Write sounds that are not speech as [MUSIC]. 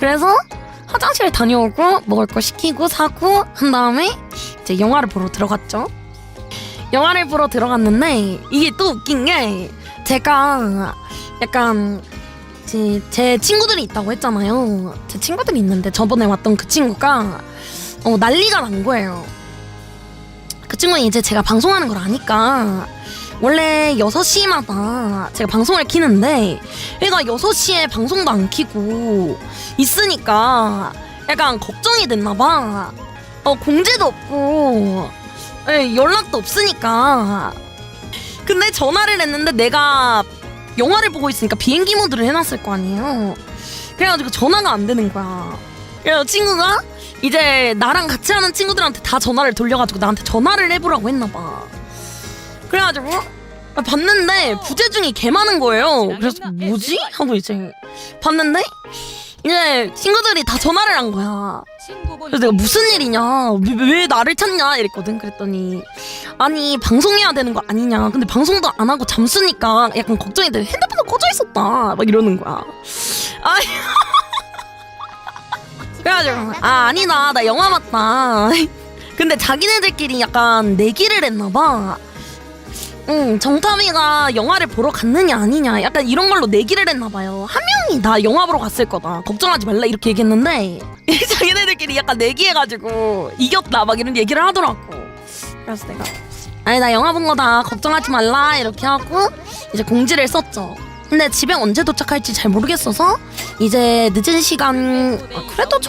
그래서 화장실 다녀오고 먹을 거 시키고 사고 한 다음에 이제 영화를 보러 들어갔죠. 영화를 보러 들어갔는데 이게 또 웃긴 게 제가 약간 제, 제 친구들이 있다고 했잖아요. 제 친구들이 있는데 저번에 왔던 그 친구가 어, 난리가 난 거예요. 그 친구는 이제 제가 방송하는 걸 아니까 원래 6시마다 제가 방송을 키는데 얘가 6시에 방송도 안 키고 있으니까 약간 걱정이 됐나 봐. 어, 공지도 없고 예, 연락도 없으니까 근데 전화를 했는데 내가 영화를 보고 있으니까 비행기 모드를 해놨을 거 아니에요. 그래가지고 전화가 안 되는 거야. 그래서 친구가 이제 나랑 같이 하는 친구들한테 다 전화를 돌려가지고 나한테 전화를 해보라고 했나 봐. 그래가지고 봤는데 부재중이 개 많은 거예요. 그래서 뭐지? 하고 이제 봤는데 이제 친구들이 다 전화를 한 거야. 그래서 내가 무슨 일이냐? 왜, 왜 나를 찾냐? 이랬거든 그랬더니. 아니 방송해야 되는 거 아니냐? 근데 방송도 안 하고 잠수니까 약간 걱정이 돼. 핸드폰도 꺼져 있었다. 막 이러는 거야. 아이 [LAUGHS] 그래가지고 아 아니다. 나 영화 봤다. 근데 자기네들끼리 약간 내기를 했나 봐 응 정타미가 영화를 보러 갔느냐 아니냐 약간 이런 걸로 내기를 했나 봐요. 한 명이 나 영화 보러 갔을 거다. 걱정하지 말라 이렇게 얘기했는데 [LAUGHS] 자기네들끼리 약간 내기해가지고 이겼다 막 이런 얘기를 하더라고. 그래서 내가 아니 나 영화 본 거다 걱정하지 말라 이렇게 하고 이제 공지를 썼죠. 근데 집에 언제 도착할지 잘 모르겠어서 이제 늦은 시간 아, 그래도 저